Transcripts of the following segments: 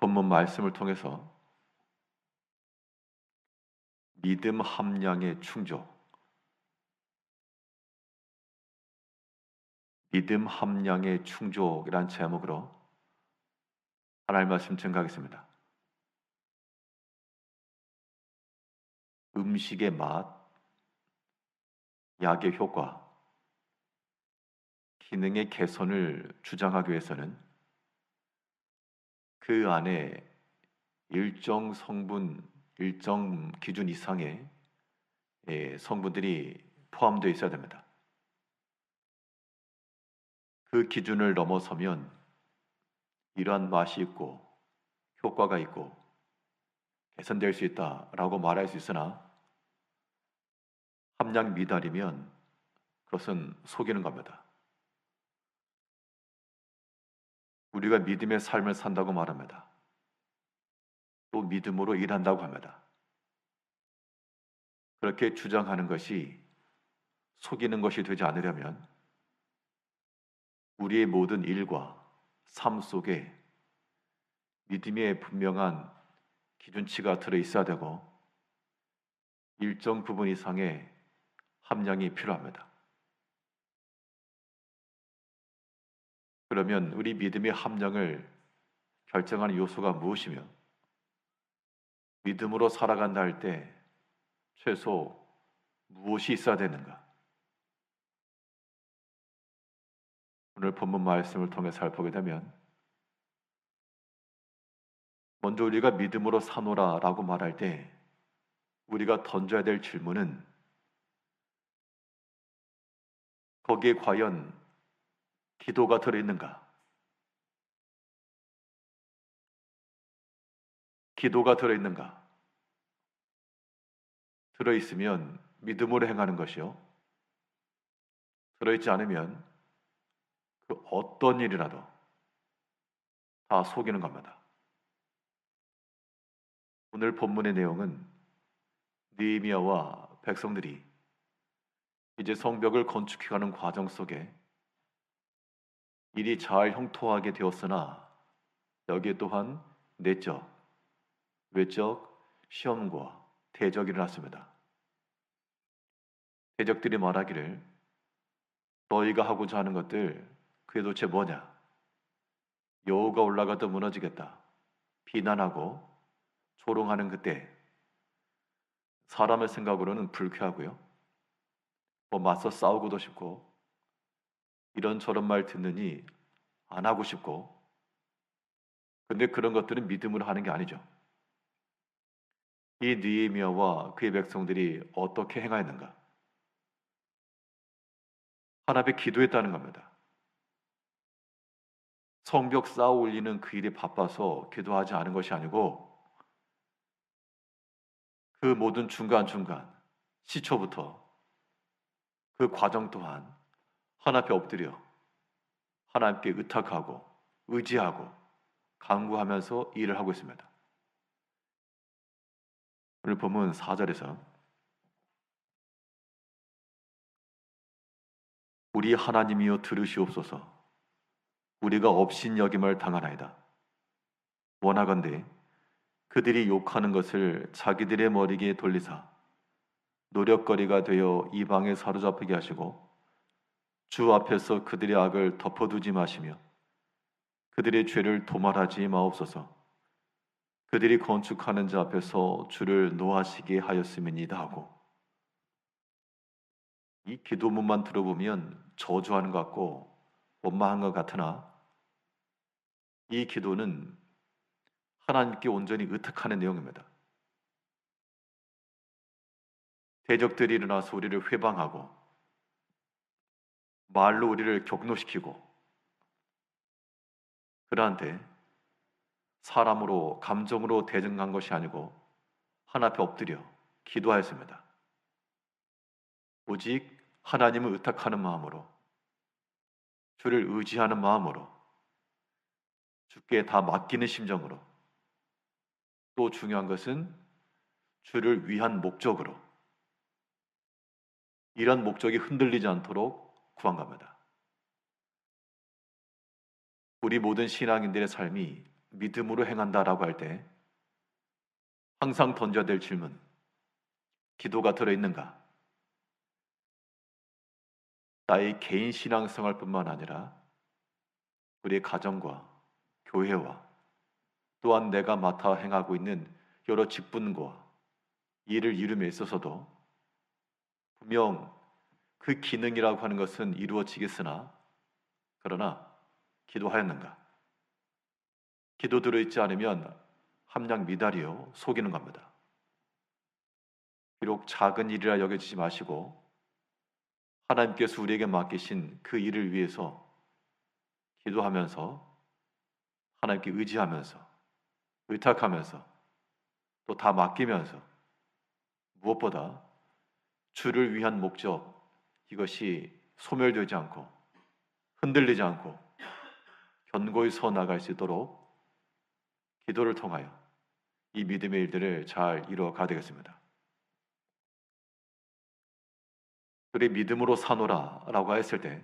본문 말씀을 통해서 믿음 함량의 충족, 믿음 함량의 충족이란 제목으로 하나님 말씀 증가하겠습니다. 음식의 맛, 약의 효과, 기능의 개선을 주장하기 위해서는 그 안에 일정 성분, 일정 기준 이상의 예, 성분들이 포함되어 있어야 됩니다. 그 기준을 넘어서면 이러한 맛이 있고 효과가 있고 개선될 수 있다라고 말할 수 있으나 함량 미달이면 그것은 속이는 겁니다. 우리가 믿음의 삶을 산다고 말합니다. 또 믿음으로 일한다고 합니다. 그렇게 주장하는 것이 속이는 것이 되지 않으려면 우리의 모든 일과 삶 속에 믿음의 분명한 기준치가 들어 있어야 되고 일정 부분 이상의 함량이 필요합니다. 그러면 우리 믿음의 함량을 결정하는 요소가 무엇이며 믿음으로 살아간다 할 때 최소 무엇이 있어야 되는가? 오늘 본문 말씀을 통해 살펴보게 되면 먼저 우리가 믿음으로 사노라라고 말할 때 우리가 던져야 될 질문은 거기에 과연 기도가 들어있는가? 기도가 들어있는가? 들어있으면 믿음으로 행하는 것이요. 들어있지 않으면 그 어떤 일이라도 다 속이는 겁니다. 오늘 본문의 내용은 느헤미야와 백성들이 이제 성벽을 건축해가는 과정 속에 일이 잘 형통하게 되었으나 여기에 또한 내적, 외적 시험과 대적이 일어났습니다. 대적들이 말하기를 너희가 하고자 하는 것들 그게 도대체 뭐냐? 여우가 올라가도 무너지겠다. 비난하고 조롱하는 그때 사람의 생각으로는 불쾌하고요. 뭐 맞서 싸우고도 싶고 이런 저런 말 듣느니 안 하고 싶고 근데 그런 것들은 믿음으로 하는 게 아니죠. 이 느헤미야와 그의 백성들이 어떻게 행하였는가? 하나님께 기도했다는 겁니다. 성벽 쌓아 올리는 그 일에 바빠서 기도하지 않은 것이 아니고 그 모든 중간중간 시초부터 그 과정 또한 하나 앞에 엎드려 하나님께 의탁하고 의지하고 강구하면서 일을 하고 있습니다. 오늘 보면 4절에서 우리 하나님이여 들으시옵소서 우리가 업신여김을 당하나이다. 원하건대 그들이 욕하는 것을 자기들의 머리에 돌리사 노력거리가 되어 이방에 사로잡히게 하시고 주 앞에서 그들의 악을 덮어두지 마시며 그들의 죄를 도말하지 마옵소서. 그들이 건축하는 자 앞에서 주를 노하시게 하였음이니다 하고 이 기도문만 들어보면 저주하는 것 같고 원망한 것 같으나 이 기도는 하나님께 온전히 의탁하는 내용입니다. 대적들이 일어나서 우리를 회방하고 말로 우리를 격노시키고 그러한테 사람으로 감정으로 대증한 것이 아니고 하나 앞에 엎드려 기도하였습니다. 오직 하나님을 의탁하는 마음으로 주를 의지하는 마음으로 주께 다 맡기는 심정으로 또 중요한 것은 주를 위한 목적으로 이런 목적이 흔들리지 않도록 구한 겁니다. 우리 모든 신앙인들의 삶이 믿음으로 행한다라고 할 때 항상 던져야 될 질문. 기도가 들어있는가? 나의 개인 신앙생활뿐만 아니라 우리의 가정과 교회와 또한 내가 맡아 행하고 있는 여러 직분과 일을 이룸에 있어서도 분명 그 기능이라고 하는 것은 이루어지겠으나 그러나 기도하였는가? 기도 들어있지 않으면 함량 미달이요 속이는 겁니다. 비록 작은 일이라 여겨지지 마시고 하나님께서 우리에게 맡기신 그 일을 위해서 기도하면서 하나님께 의지하면서 의탁하면서 또 다 맡기면서 무엇보다 주를 위한 목적 이것이 소멸되지 않고 흔들리지 않고 견고히 서 나갈 수 있도록 기도를 통하여 이 믿음의 일들을 잘 이루어 가 되겠습니다. 그래 믿음으로 사노라라고 했을 때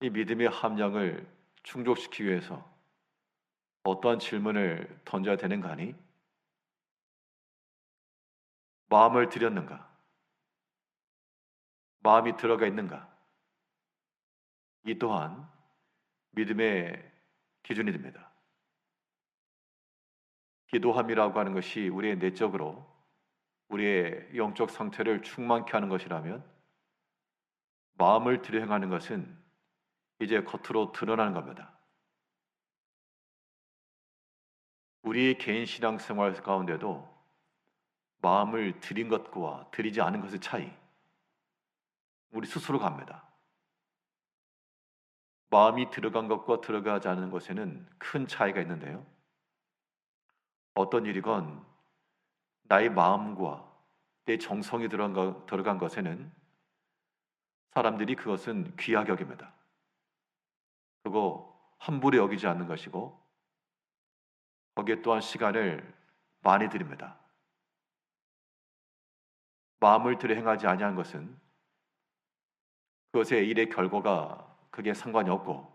이 믿음의 함량을 충족시키기 위해서 어떠한 질문을 던져야 되는가 하니 마음을 들였는가? 마음이 들어가 있는가? 이 또한 믿음의 기준이 됩니다. 기도함이라고 하는 것이 우리의 내적으로 우리의 영적 상태를 충만케 하는 것이라면 마음을 들여 행하는 것은 이제 겉으로 드러나는 겁니다. 우리의 개인 신앙 생활 가운데도 마음을 들인 것과 들이지 않은 것의 차이 우리 스스로 갑니다. 마음이 들어간 것과 들어가지 않은 것에는 큰 차이가 있는데요. 어떤 일이건 나의 마음과 내 정성이 들어간, 들어간 것에는 사람들이 그것은 귀하게 여깁니다. 그거 함부로 여기지 않는 것이고 거기에 또한 시간을 많이 드립니다. 마음을 들여 행하지 아니한 것은 그것의 일의 결과가 그게 상관이 없고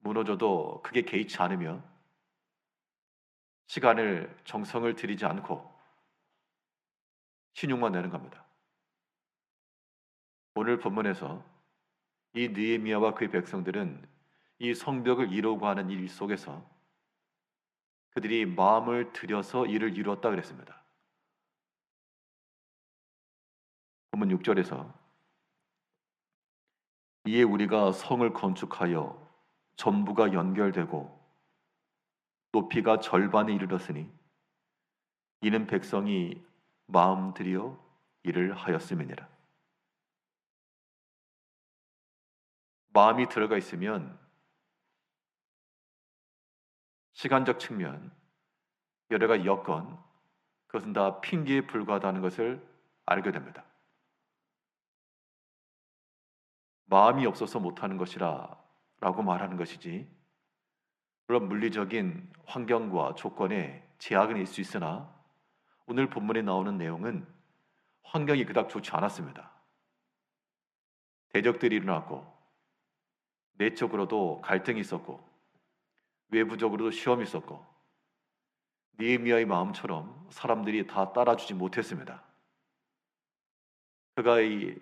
무너져도 그게 개의치 않으며 시간을 정성을 들이지 않고 신용만 내는 겁니다. 오늘 본문에서 이 느헤미야와 그의 백성들은 이 성벽을 이루고 하는 일 속에서 그들이 마음을 들여서 일을 이루었다 그랬습니다. 본문 6절에서 이에 우리가 성을 건축하여 전부가 연결되고 높이가 절반에 이르렀으니 이는 백성이 마음 들여 일을 하였음이니라. 마음이 들어가 있으면 시간적 측면, 여러 가지 여건, 그것은 다 핑계에 불과하다는 것을 알게 됩니다. 마음이 없어서 못하는 것이라 라고 말하는 것이지, 물론 물리적인 환경과 조건에 제약은 있을 수 있으나, 오늘 본문에 나오는 내용은 환경이 그닥 좋지 않았습니다. 대적들이 일어났고, 내적으로도 갈등이 있었고, 외부적으로도 시험이 있었고 니에미아의 마음처럼 사람들이 다 따라주지 못했습니다. 그가 이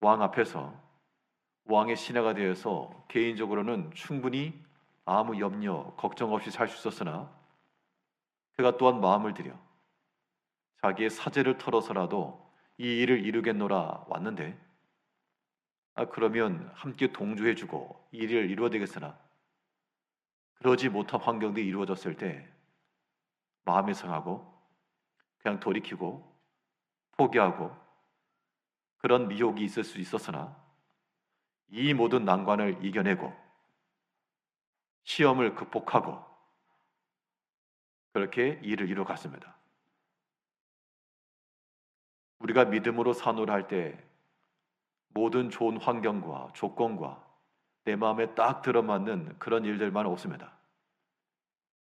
왕 앞에서 왕의 신하가 되어서 개인적으로는 충분히 아무 염려, 걱정 없이 살 수 있었으나 그가 또한 마음을 들여 자기의 사제를 털어서라도 이 일을 이루겠노라 왔는데 아 그러면 함께 동조해주고 이 일을 이루어야 되겠으나? 그러지 못한 환경들이 이루어졌을 때 마음이 상하고 그냥 돌이키고 포기하고 그런 미혹이 있을 수 있었으나 이 모든 난관을 이겨내고 시험을 극복하고 그렇게 일을 이루어갔습니다. 우리가 믿음으로 산호를 할 때 모든 좋은 환경과 조건과 내 마음에 딱 들어맞는 그런 일들만 없습니다.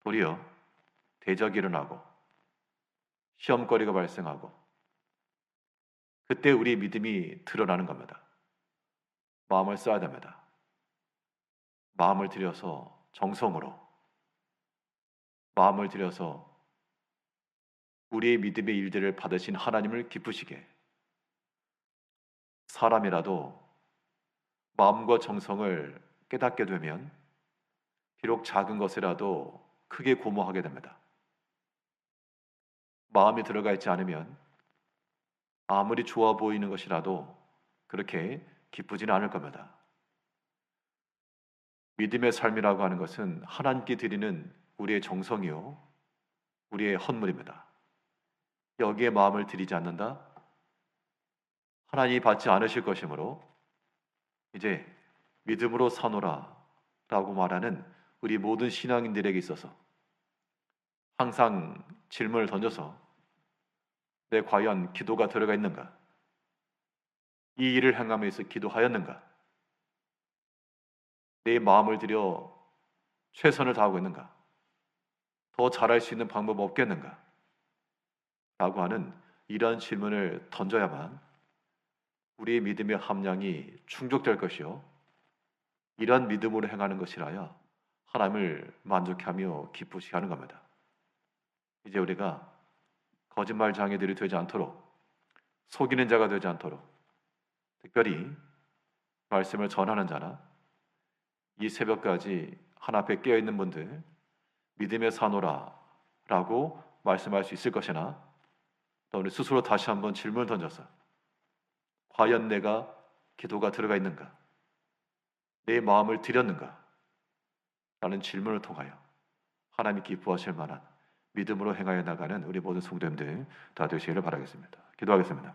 도리어 대적이 일어나고 시험거리가 발생하고 그때 우리 믿음이 드러나는 겁니다. 마음을 써야 됩니다. 마음을 들여서 정성으로 마음을 들여서 우리의 믿음의 일들을 받으신 하나님을 기쁘시게 사람이라도 마음과 정성을 깨닫게 되면 비록 작은 것이라도 크게 고마워하게 됩니다. 마음이 들어가 있지 않으면 아무리 좋아 보이는 것이라도 그렇게 기쁘지는 않을 겁니다. 믿음의 삶이라고 하는 것은 하나님께 드리는 우리의 정성이요, 우리의 헌물입니다. 여기에 마음을 들이지 않는다? 하나님이 받지 않으실 것이므로 이제 믿음으로 사노라 라고 말하는 우리 모든 신앙인들에게 있어서 항상 질문을 던져서 내 과연 기도가 들어가 있는가? 이 일을 행함에 있어 기도하였는가? 내 마음을 들여 최선을 다하고 있는가? 더 잘할 수 있는 방법 없겠는가? 라고 하는 이러한 질문을 던져야만 우리의 믿음의 함량이 충족될 것이요. 이러한 믿음으로 행하는 것이라야 하나님을 만족하며 기쁘시게 하는 겁니다. 이제 우리가 거짓말 장애들이 되지 않도록 속이는 자가 되지 않도록 특별히 말씀을 전하는 자나 이 새벽까지 하나 앞에 깨어 있는 분들 믿음의 사노라라고 말씀할 수 있을 것이나 또 우리 스스로 다시 한번 질문을 던져서 과연 내가 기도가 들어가 있는가? 내 마음을 드렸는가? 라는 질문을 통하여 하나님이 기뻐하실 만한 믿음으로 행하여 나가는 우리 모든 성도님들 다 되시기를 바라겠습니다. 기도하겠습니다.